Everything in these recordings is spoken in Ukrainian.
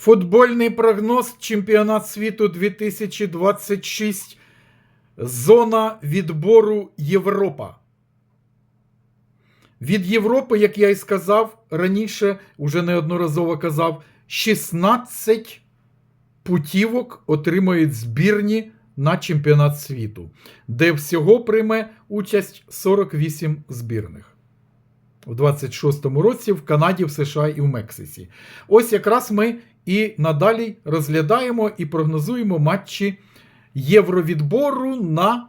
Футбольний прогноз Чемпіонат світу 2026. Зона відбору Європа. Від Європи, як я і сказав раніше, уже неодноразово казав, 16 путівок отримають збірні на чемпіонат світу, де всього прийме участь 48 збірних. У 26-му році в Канаді, в США і в Мексиці. Ось якраз ми і надалі розглядаємо і прогнозуємо матчі Євровідбору на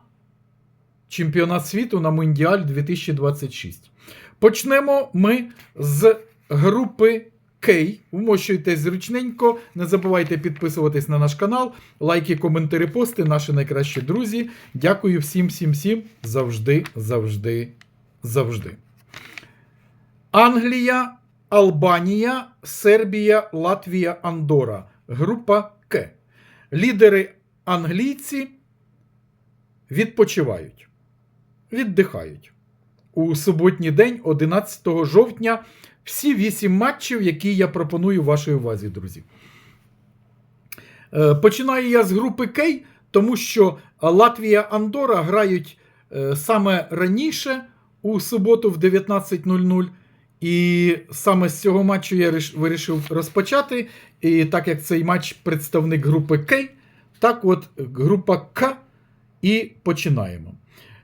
чемпіонат світу на Мундіаль 2026. Почнемо ми з групи К. Вмощуйтесь зручненько. Не забувайте підписуватись на наш канал, лайки, коментарі, пости, наші найкращі друзі. Дякую всім, всім, всім. Завжди, завжди, завжди. Англія, Албанія, Сербія, Латвія, Андора. Група К. Лідери англійці відпочивають, віддихають. У суботній день, 11 жовтня, всі вісім матчів, які я пропоную вашій увазі, друзі. Е, Починаю я з групи К, тому що Латвія Андора грають е, саме раніше у суботу в 19.00. І саме з цього матчу я вирішив розпочати. І так як цей матч представник групи К, так от група К і починаємо.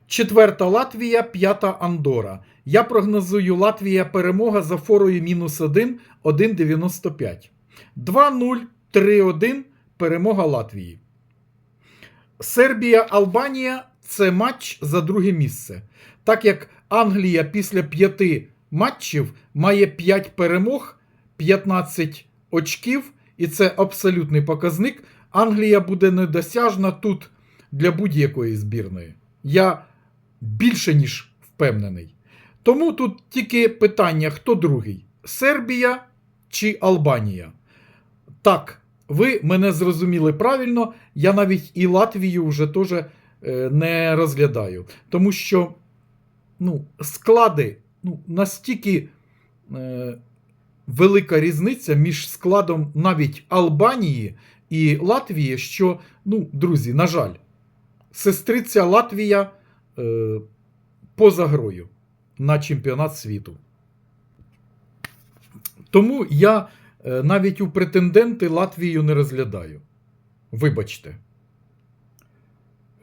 Четверта Латвія, п'ята Андора. Я прогнозую Латвія перемога за форою мінус 1, 1,95. 2-0, 3-1 перемога Латвії. Сербія, Албанія це матч за друге місце. Так як Англія після п'яти матчів має 5 перемог, 15 очків, і це абсолютний показник. Англія буде недосяжна тут для будь-якої збірної. Я більше ніж впевнений. Тому тут тільки питання: хто другий: Сербія чи Албанія? Так, ви мене зрозуміли правильно. Я навіть і Латвію вже теж е, не розглядаю. Тому що ну, склади ну, настільки е, велика різниця між складом навіть Албанії і Латвії, що, ну, друзі, на жаль, сестриця Латвія е, поза грою на чемпіонат світу. Тому я е, навіть у претенденти Латвію не розглядаю. Вибачте.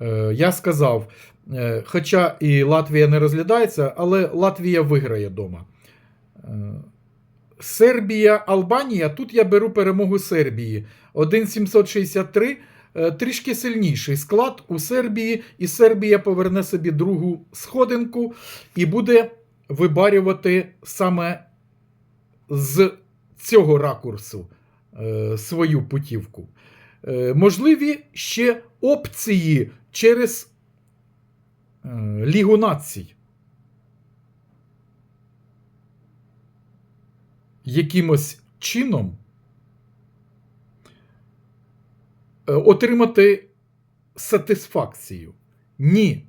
Е, я сказав, хоча і Латвія не розглядається, але Латвія виграє вдома. Сербія, Албанія. Тут я беру перемогу Сербії. 1,763. Е, Трішки сильніший склад у Сербії, і Сербія поверне собі другу сходинку і буде вибарювати саме з цього ракурсу е, свою путівку. Е, можливі ще опції через е, Лігу націй. Якимось чином е, отримати сатисфакцію. Ні.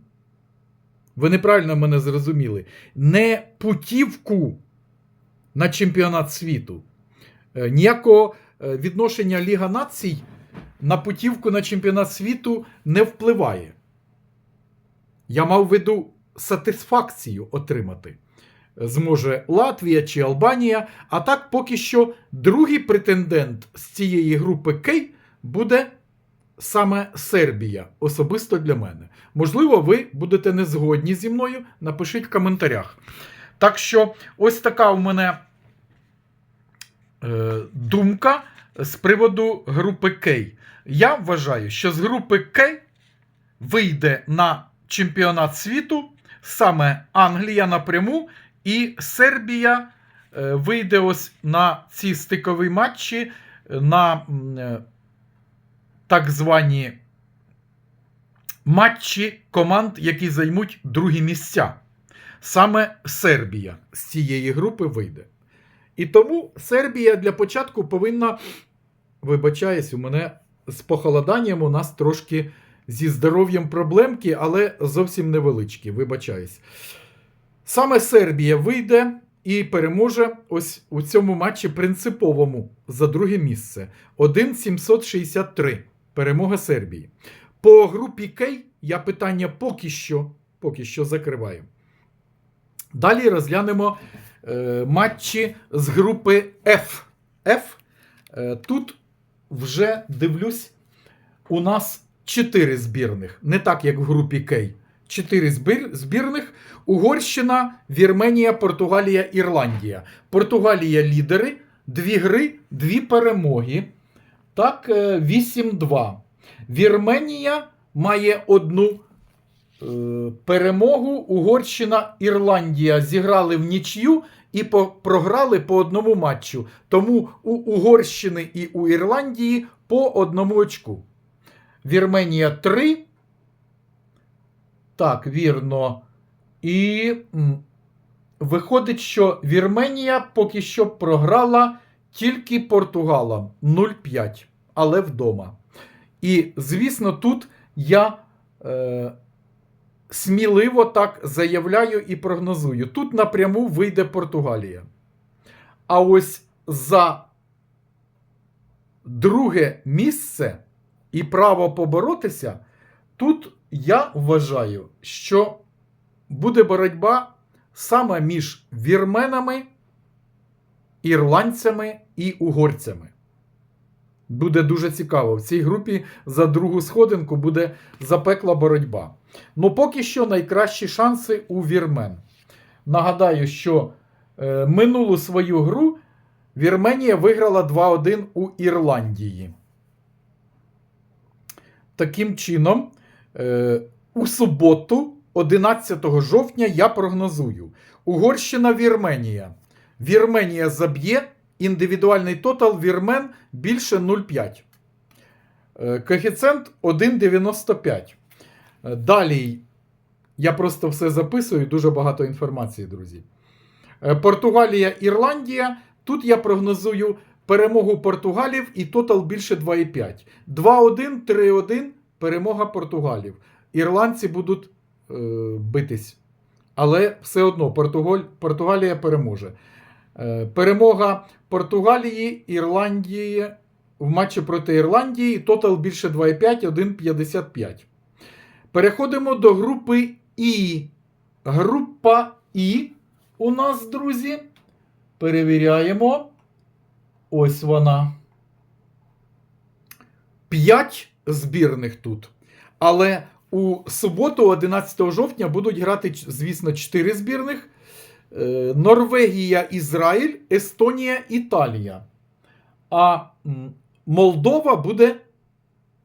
Ви неправильно мене зрозуміли. Не путівку на чемпіонат світу. Е, Ніякого е, відношення Ліга націй на путівку на чемпіонат світу не впливає. Я мав в виду сатисфакцію отримати. Зможе Латвія чи Албанія. А так, поки що, другий претендент з цієї групи К буде саме Сербія, особисто для мене. Можливо, ви будете не згодні зі мною. Напишіть в коментарях. Так що, ось така у мене е, думка з приводу групи К. Я вважаю, що з групи К вийде на чемпіонат світу саме Англія напряму, і Сербія е, вийде ось на ці стикові матчі на е, так звані матчі команд, які займуть другі місця. Саме Сербія з цієї групи вийде. І тому Сербія для початку повинна, вибачаюсь, у мене з похолоданням у нас трошки зі здоров'ям проблемки, але зовсім невеличкі, вибачаюсь. Саме Сербія вийде і переможе ось у цьому матчі принциповому за друге місце. 1-763. Перемога Сербії. По групі К я питання поки що, поки що закриваю. Далі розглянемо е, матчі з групи F. F. Е, тут вже дивлюсь, у нас 4 збірних. Не так, як в групі К. 4 збір, збірних. Угорщина, Вірменія, Португалія, Ірландія. Португалія лідери, дві гри, дві перемоги. Так, е, 8-2. Вірменія має одну е, перемогу. Угорщина, Ірландія зіграли в нічю і по, програли по одному матчу. Тому у Угорщини і у Ірландії по одному очку. Вірменія 3. Так, вірно. І виходить, що Вірменія поки що програла тільки Португалам 0-5, але вдома. І, звісно, тут я е, сміливо так заявляю і прогнозую. Тут напряму вийде Португалія. А ось за друге місце і право поборотися, тут я вважаю, що буде боротьба саме між вірменами, ірландцями і угорцями. Буде дуже цікаво. В цій групі за другу сходинку буде запекла боротьба. Ну, поки що найкращі шанси у вірмен. Нагадаю, що е, минулу свою гру Вірменія виграла 2-1 у Ірландії. Таким чином, е, у суботу, 11 жовтня, я прогнозую: Угорщина Вірменія. Вірменія заб'є індивідуальний тотал Вірмен більше 0,5. Е, Коефіцієнт 1,95. Е, Далі я просто все записую, дуже багато інформації, друзі. Португалія, Ірландія. Тут я прогнозую перемогу португалів і тотал більше 2,5. 2-1, 3-1 перемога португалів. Ірландці будуть е, битись. Але все одно Португаль, Португалія переможе. Е, перемога Португалії, Ірландії в матчі проти Ірландії. Тотал більше 2,5, 1,55. Переходимо до групи І. Група І у нас, друзі. Перевіряємо. Ось вона. П'ять збірних тут. Але у суботу, 11 жовтня, будуть грати, звісно, 4 збірних. Е, Норвегія, Ізраїль, Естонія, Італія. А Молдова буде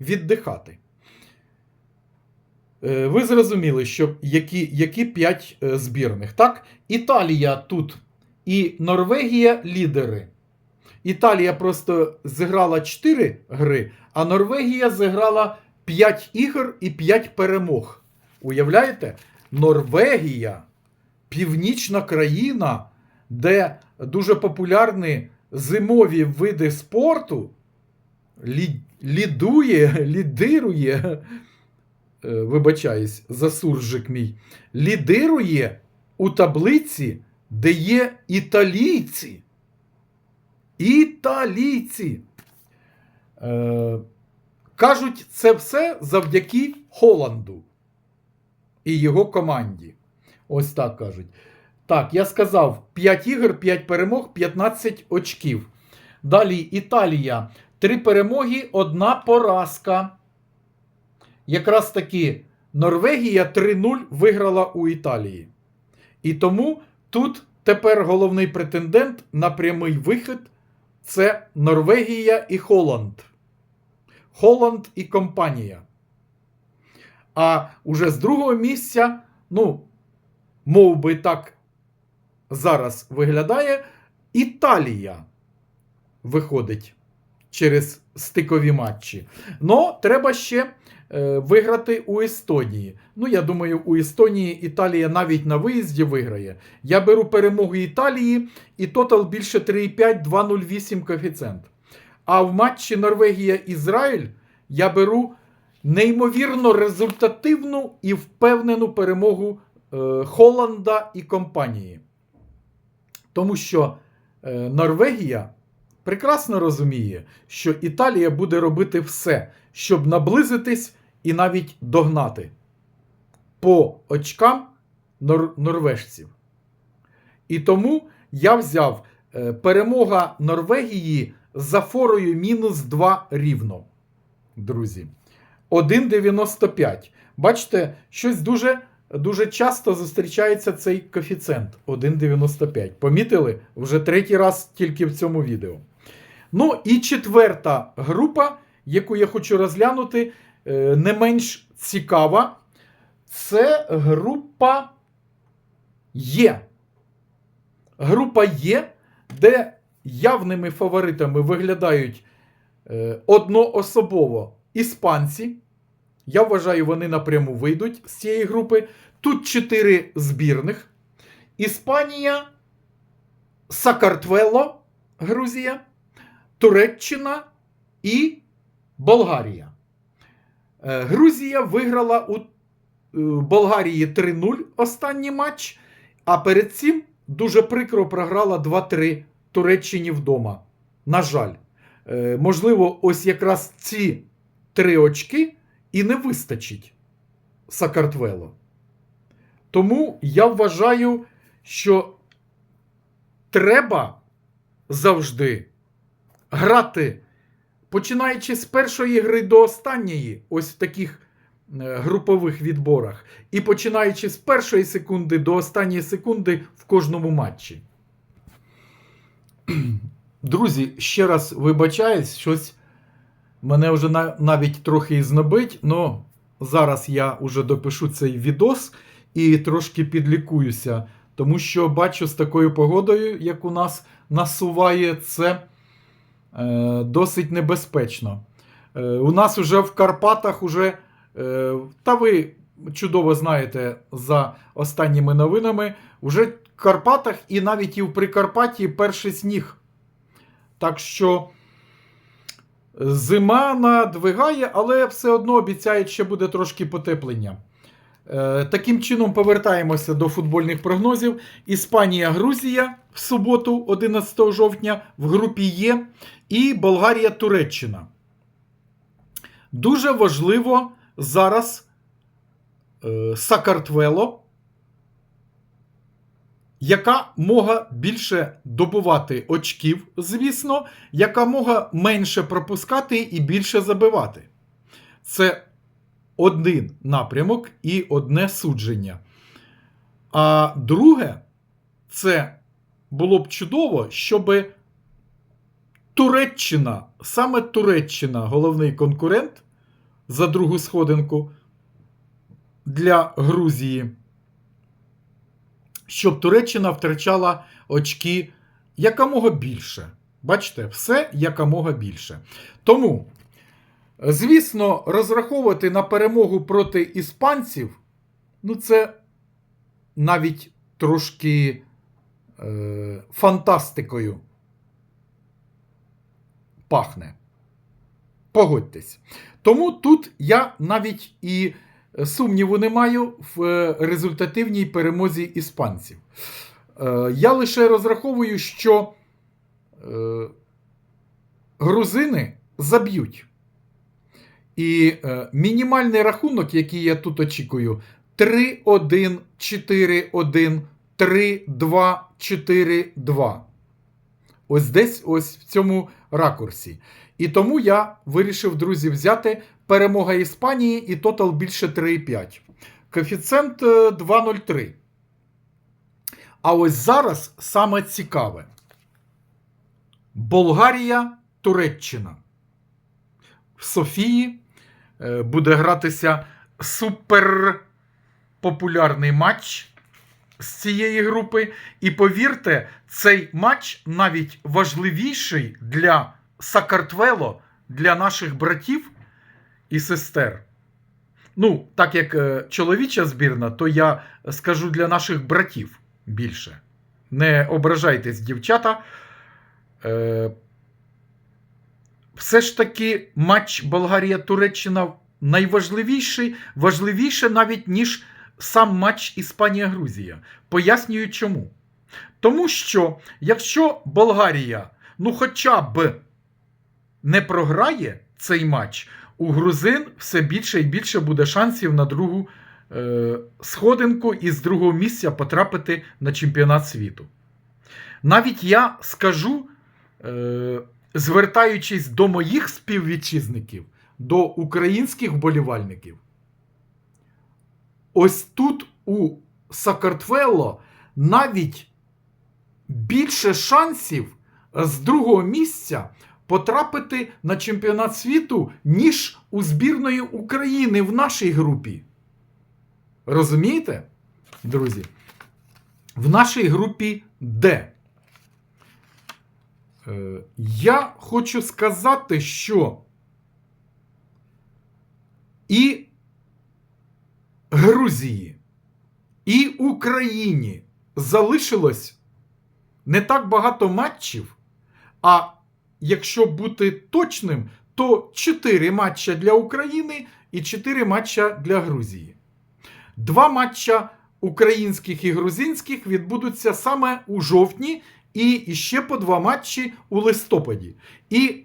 віддихати. Е, Ви зрозуміли, що які, які 5 збірних. Так? Італія тут і Норвегія лідери. Італія просто зіграла 4 гри, а Норвегія зіграла 5 ігор і 5 перемог. Уявляєте? Норвегія, північна країна, де дуже популярні зимові види спорту, лі- лідує, лідирує, е, вибачаюсь, за суржик мій, лідирує у таблиці, де є італійці. Італійці. Е, кажуть, це все завдяки Холланду і його команді. Ось так кажуть. Так, я сказав: 5 ігор, 5 перемог, 15 очків. Далі Італія. 3 перемоги, 1 поразка. Якраз таки Норвегія 3-0 виграла у Італії. І тому тут тепер головний претендент на прямий вихід це Норвегія і Холланд. Холланд і компанія. А уже з другого місця, ну, мов би так зараз виглядає, Італія виходить через стикові матчі. Но треба ще виграти у Естонії. Ну, я думаю, у Естонії Італія навіть на виїзді виграє. Я беру перемогу Італії і тотал більше 3,5, 2,08 коефіцієнт. А в матчі Норвегія-Ізраїль я беру неймовірно результативну і впевнену перемогу е, Холланда і компанії. Тому що е, Норвегія прекрасно розуміє, що Італія буде робити все, щоб наблизитись і навіть догнати по очкам нор- норвежців. І тому я взяв е, перемога Норвегії за форою мінус 2 рівно. Друзі. 1,95. Бачите, щось дуже, дуже часто зустрічається цей коефіцієнт 1,95. Помітили? Вже третій раз тільки в цьому відео. Ну і четверта група, яку я хочу розглянути, не менш цікава. Це група Є. Група Є, де явними фаворитами виглядають е, одноособово іспанці. Я вважаю, вони напряму вийдуть з цієї групи. Тут чотири збірних: Іспанія, Сакартвело, Грузія, Туреччина і Болгарія. Е, Грузія виграла у е, Болгарії 3-0 останній матч, а перед цим дуже прикро програла 2-3 Туреччині вдома. На жаль, Е, можливо, ось якраз ці три очки і не вистачить Сакартвело. Тому я вважаю, що треба завжди грати, починаючи з першої гри до останньої, ось в таких е, групових відборах, і починаючи з першої секунди до останньої секунди в кожному матчі. Друзі, ще раз вибачаюсь, щось мене вже навіть трохи і знобить, але зараз я вже допишу цей відос і трошки підлікуюся, тому що бачу з такою погодою, як у нас насуває, це досить небезпечно. Е, у нас вже в Карпатах уже, е, та ви чудово знаєте за останніми новинами, вже в Карпатах і навіть і в Прикарпатті перший сніг. Так що зима надвигає, але все одно обіцяють, що буде трошки потеплення. Е, Таким чином повертаємося до футбольних прогнозів. Іспанія, Грузія в суботу, 11 жовтня, в групі Є, і Болгарія, Туреччина. Дуже важливо зараз е, Сакартвело, яка мога більше добувати очків, звісно, яка мога менше пропускати і більше забивати. Це один напрямок і одне судження. А друге, це було б чудово, щоб Туреччина, саме Туреччина, головний конкурент за другу сходинку для Грузії, щоб Туреччина втрачала очки якомога більше. Бачите, все якомога більше. Тому, звісно, розраховувати на перемогу проти іспанців, ну, це навіть трошки е, фантастикою пахне. Погодьтесь. Тому тут я навіть і сумніву не маю в е, результативній перемозі іспанців. Е, Я лише розраховую, що е, грузини заб'ють. І е, мінімальний рахунок, який я тут очікую, 3-1, 4-1, 3-2, 4-2. Ось десь ось в цьому ракурсі. І тому я вирішив, друзі, взяти перемога Іспанії і тотал більше 3,5. Коефіцієнт е, 2,03. А ось зараз саме цікаве: Болгарія, Туреччина. В Софії е, буде гратися суперпопулярний матч з цієї групи. І повірте, цей матч навіть важливіший для Сакартвело, для наших братів і сестер. Ну, так як е, чоловіча збірна, то я скажу для наших братів більше. Не ображайтесь, дівчата. Все ж таки матч Болгарія-Туреччина найважливіший, важливіше навіть, ніж сам матч Іспанія-Грузія. Пояснюю чому. Тому що якщо Болгарія ну хоча б не програє цей матч, у грузин все більше і більше буде шансів на другу е, сходинку і з другого місця потрапити на чемпіонат світу. Навіть я скажу, е, звертаючись до моїх співвітчизників, до українських вболівальників, ось тут у Сакартвело навіть більше шансів з другого місця потрапити на чемпіонат світу, ніж у збірної України в нашій групі. Розумієте, друзі? В нашій групі Д. Е, Я хочу сказати, що і Грузії, і Україні залишилось не так багато матчів, а якщо бути точним, то 4 матча для України і 4 матча для Грузії. Два матча українських і грузинських відбудуться саме у жовтні, і ще по два матчі у листопаді. І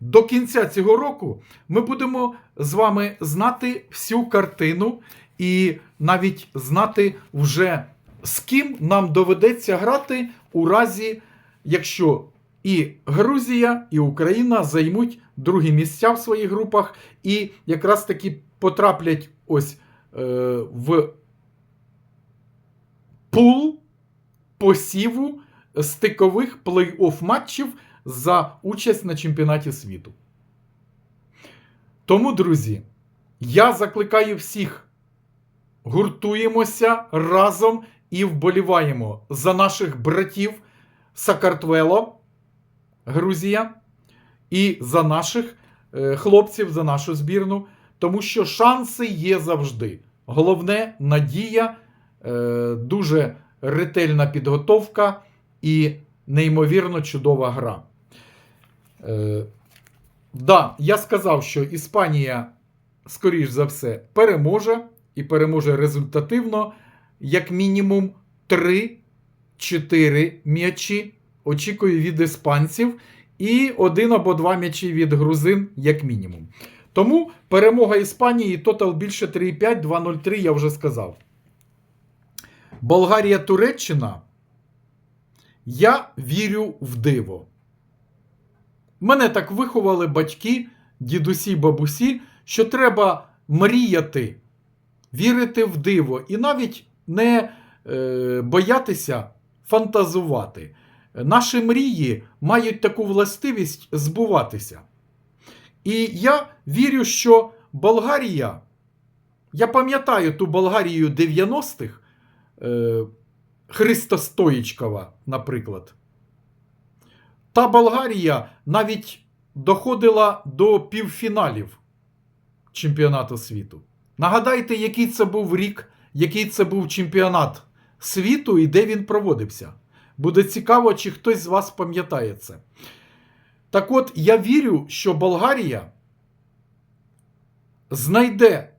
до кінця цього року ми будемо з вами знати всю картину і навіть знати вже з ким нам доведеться грати у разі, якщо і Грузія, і Україна займуть другі місця в своїх групах, і якраз таки потраплять ось е, в пул посіву стикових плей-офф матчів за участь на чемпіонаті світу. Тому, друзі, я закликаю всіх гуртуємося разом і вболіваємо за наших братів Сакартвело, Грузія, і за наших е, хлопців, за нашу збірну, тому що шанси є завжди. Головне надія, е, дуже ретельна підготовка і неймовірно чудова гра. Е, да, я сказав, що Іспанія, скоріш за все, переможе і переможе результативно, як мінімум 3-4 м'ячі. Очікую від іспанців і один або два м'ячі від грузин, як мінімум. Тому перемога Іспанії, тотал більше 3,5, 2-0-3, я вже сказав. Болгарія-Туреччина. Я вірю в диво. Мене так виховали батьки, дідусі, бабусі, що треба мріяти, вірити в диво і навіть не е, боятися фантазувати. Наші мрії мають таку властивість збуватися. І я вірю, що Болгарія, я пам'ятаю ту Болгарію 90-х, е, Христостоїчкова, наприклад. Та Болгарія навіть доходила до півфіналів чемпіонату світу. Нагадайте, який це був рік, який це був чемпіонат світу і де він проводився. Буде цікаво, чи хтось з вас пам'ятає це. Так от, я вірю, що Болгарія знайде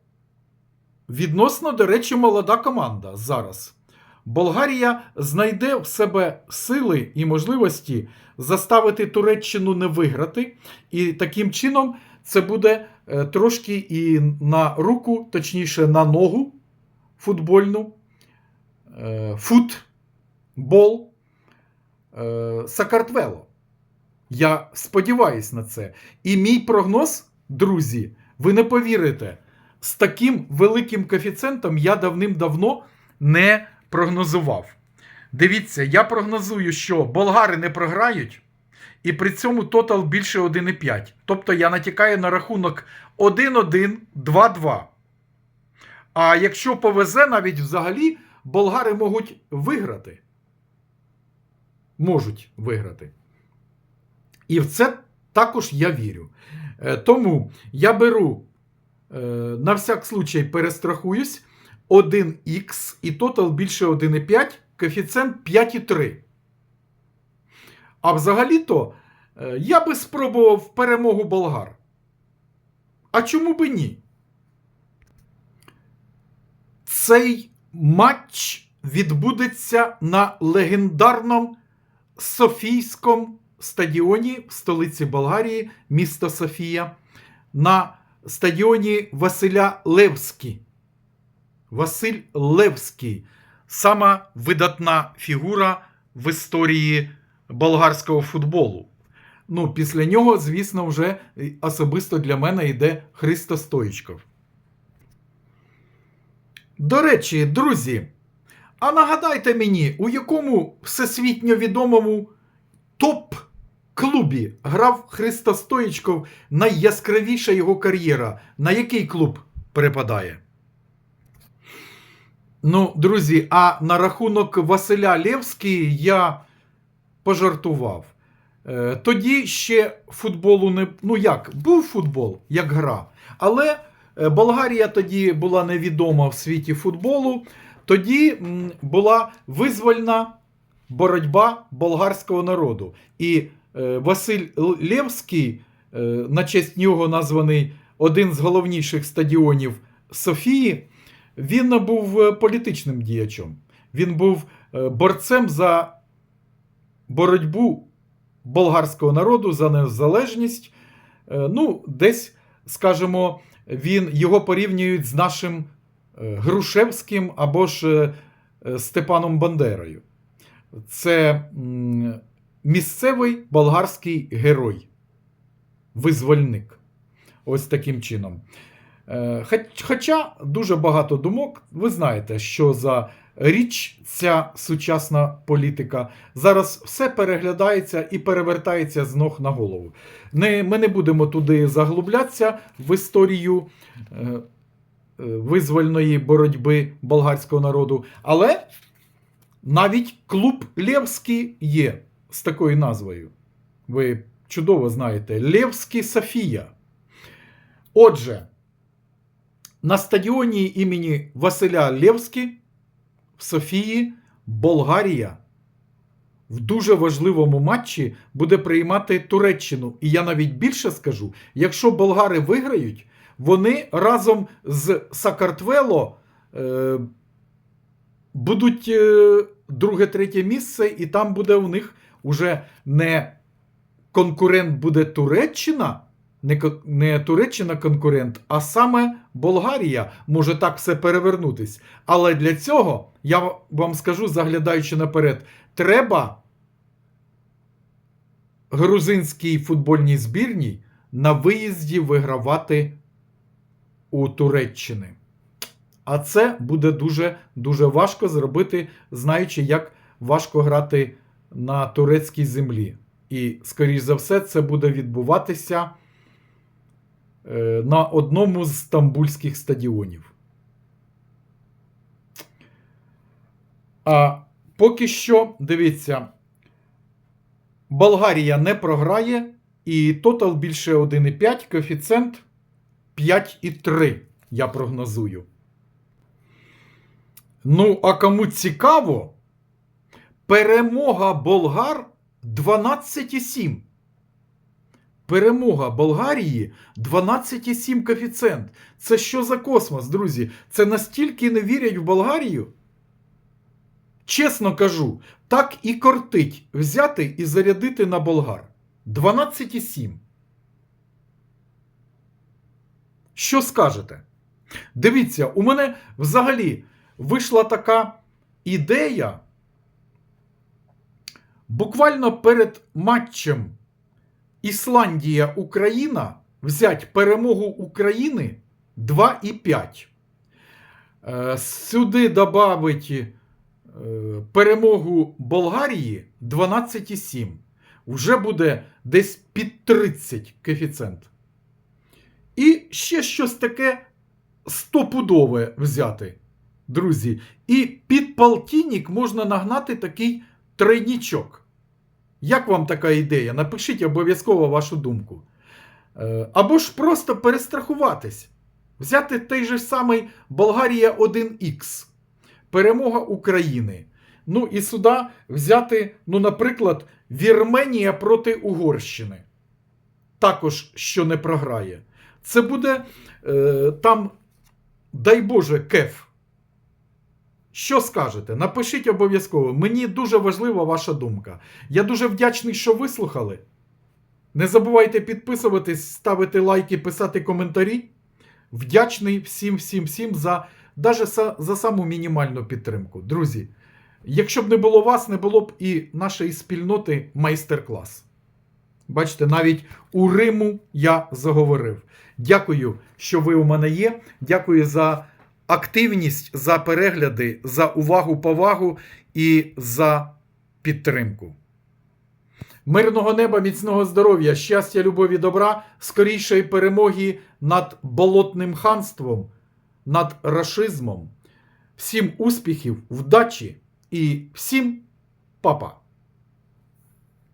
відносно, до речі, молода команда зараз. Болгарія знайде в себе сили і можливості заставити Туреччину не виграти, і таким чином це буде е, трошки і на руку, точніше, на ногу футбольну, е, футбол е, Сакартвело. Я сподіваюся на це. І мій прогноз, друзі, ви не повірите, з таким великим коефіцієнтом я давним-давно не прогнозував. Дивіться, я прогнозую, що болгари не програють, і при цьому тотал більше 1,5. Тобто я натякаю на рахунок 1-1, 2-2. А якщо повезе, навіть взагалі болгари можуть виграти. Можуть виграти. І в це також я вірю. Е, Тому я беру, е, на всяк случай, перестрахуюсь. 1х і тотал більше 1,5, коефіцієнт 5,3. А взагалі-то е, я би спробував перемогу болгар. А чому би ні? Цей матч відбудеться на легендарному Софійському стадіоні в столиці Болгарії, місто Софія, на стадіоні Василя Левський. Василь Левський сама видатна фігура в історії болгарського футболу. Ну, після нього, звісно, вже особисто для мене йде Христо Стоїчков. До речі, друзі, а нагадайте мені, у якому всесвітньо відомому топ-клубі грав Христо Стоїчков найяскравіша його кар'єра? На який клуб перепадає? Ну, друзі, а на рахунок Василя Левський я пожартував. Е, Тоді ще футболу не. Ну як, був футбол, як гра. Але е, Болгарія тоді була невідома в світі футболу. Тоді була визвольна боротьба болгарського народу. І е, Василь Л- Левський, е, на честь нього названий один з головніших стадіонів Софії, він був е, політичним діячом. Він був е, борцем за боротьбу болгарського народу за незалежність. Е, Ну, десь, скажімо, він його порівнюють з нашим Грушевським або ж Степаном Бандерою. Це місцевий болгарський герой, визвольник. Ось таким чином. Е, хоч- Хоча дуже багато думок, ви знаєте, що за річ ця сучасна політика. Зараз все переглядається і перевертається з ног на голову. Не, ми не будемо туди заглублятися в історію е, е, визвольної боротьби болгарського народу. Але навіть клуб Левський є з такою назвою. Ви чудово знаєте: Левський Софія. Отже, на стадіоні імені Василя Левський в Софії Болгарія в дуже важливому матчі буде приймати Туреччину. І я навіть більше скажу: якщо болгари виграють, вони разом з Сакартвело е, будуть е, друге-третє місце, і там буде у них уже не конкурент буде Туреччина. Не, не Туреччина конкурент, а саме Болгарія може так все перевернутись. Але для цього, я вам скажу, заглядаючи наперед, треба грузинській футбольній збірній на виїзді вигравати у Туреччини. А це буде дуже дуже важко зробити, знаючи, як важко грати на турецькій землі. І, скоріш за все, це буде відбуватися на одному з стамбульських стадіонів. А поки що, дивіться, Болгарія не програє, і тотал більше 1,5, коефіцієнт 5,3, я прогнозую. Ну, а кому цікаво, перемога болгар 12,7. Перемога Болгарії 12,7 коефіцієнт. Це що за космос, друзі? Це настільки не вірять в Болгарію? Чесно кажу, так і кортить взяти і зарядити на болгар. 12,7. Що скажете? Дивіться, у мене взагалі вийшла така ідея. Буквально перед матчем Ісландія-Україна взять перемогу України 2,5. Е, Сюди додавить е, перемогу Болгарії 12,7. Вже буде десь під 30 коефіцієнт. І ще щось таке стопудове взяти, друзі. І під полтинник можна нагнати такий тройнічок. Як вам така ідея? Напишіть обов'язково вашу думку. Е, Або ж просто перестрахуватись. Взяти той же самий Болгарія 1Х. Перемога України. Ну і сюди взяти, ну, наприклад, Вірменія проти Угорщини. Також що не програє. Це буде е, там, дай Боже, кеф. Що скажете? Напишіть обов'язково. Мені дуже важлива ваша думка. Я дуже вдячний, що вислухали. Не забувайте підписуватись, ставити лайки, писати коментарі. Вдячний всім, всім, всім за, даже за, саму мінімальну підтримку. Друзі, якщо б не було вас, не було б і нашої спільноти майстер-клас. Бачите, навіть у Риму я заговорив. Дякую, що ви у мене є. Дякую за активність, за перегляди, за увагу, повагу і за підтримку. Мирного неба, міцного здоров'я, щастя, любові, добра, скорішої перемоги над болотним ханством, над рашизмом. Всім успіхів, вдачі і всім па-па!